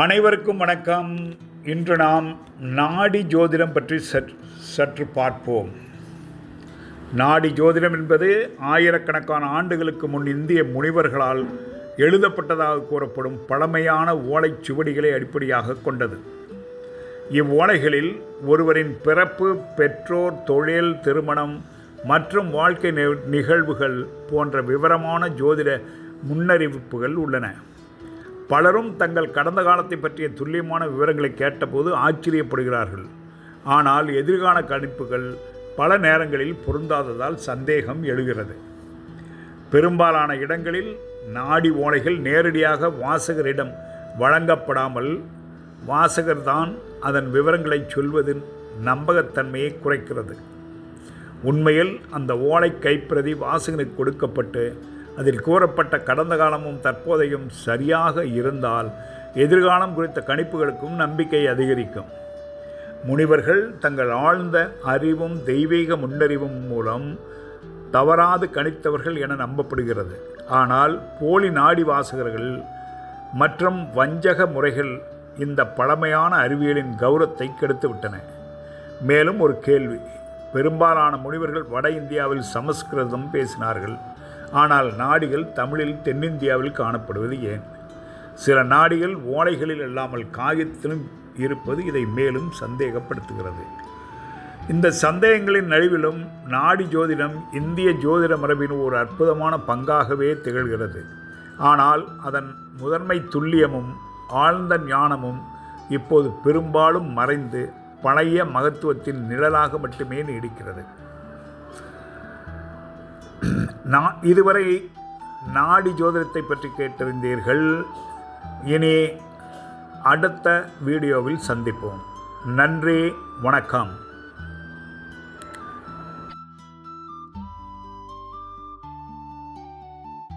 அனைவருக்கும் வணக்கம். இன்று நாம் நாடி ஜோதிடம் பற்றி சற்று சற்று பார்ப்போம். நாடி ஜோதிடம் என்பது ஆயிரக்கணக்கான ஆண்டுகளுக்கு முன் இந்திய முனிவர்களால் எழுதப்பட்டதாக கூறப்படும் பழமையான ஓலைச் சுவடிகளை அடிப்படையாக கொண்டது. இவ்வோலைகளில் ஒருவரின் பிறப்பு பெற்றோர் தொழில் திருமணம் மற்றும் வாழ்க்கை நிகழ்வுகள் போன்ற விவரமான ஜோதிட முன்னறிவிப்புகள் உள்ளன. பலரும் தங்கள் கடந்த காலத்தை பற்றிய துல்லியமான விவரங்களை கேட்டபோது ஆச்சரியப்படுகிறார்கள். ஆனால் எதிர்கால கணிப்புகள் பல நேரங்களில் பொருந்தாததால் சந்தேகம் எழுகிறது. பெரும்பாலான இடங்களில் நாடி ஓலைகள் நேரடியாக வாசகரிடம் வழங்கப்படாமல் வாசகர்தான் அதன் விவரங்களை சொல்வதின் நம்பகத்தன்மையை குறைக்கிறது. உண்மையில் அந்த ஓலை கைப்பிரதி வாசகனுக்கு கொடுக்கப்பட்டு அதில் கூறப்பட்ட கடந்த காலமும் தற்போதையும் சரியாக இருந்தால் எதிர்காலம் குறித்த கணிப்புகளுக்கும் நம்பிக்கை அதிகரிக்கும். முனிவர்கள் தங்கள் ஆழ்ந்த அறிவும் தெய்வீக முன்னறிவும் மூலம் தவறாது கணித்தவர்கள் என நம்பப்படுகிறது. ஆனால் போலி நாடி வாசகர்கள் மற்றும் வஞ்சக முறைகள் இந்த பழமையான அறிவியலின் கௌரவத்தை கெடுத்துவிட்டன. மேலும் ஒரு கேள்வி பெரும்பாலான முனிவர்கள் வட இந்தியாவில் சமஸ்கிருதம் பேசினார்கள். ஆனால் நாடிகள் தமிழில் தென்னிந்தியாவில் காணப்படுவது ஏன்? சில நாடிகள் ஓலைகளில் இல்லாமல் காகிதத்திலும் இருப்பது இதை மேலும் சந்தேகப்படுத்துகிறது. இந்த சந்தேகங்களின் நடுவிலும் நாடி ஜோதிடம் இந்திய ஜோதிட மரபின் ஒரு அற்புதமான பங்காகவே திகழ்கிறது. ஆனால் அதன் முதன்மை துல்லியமும் ஆழ்ந்த ஞானமும் இப்போது பெரும்பாலும் மறைந்து பழைய மகத்துவத்தின் நிழலாக மட்டுமே நீடிக்கிறது. நான் இதுவரை நாடி ஜோதிடத்தை பற்றி கேட்டிருந்தீர்கள். இனி அடுத்த வீடியோவில் சந்திப்போம். நன்றி வணக்கம்.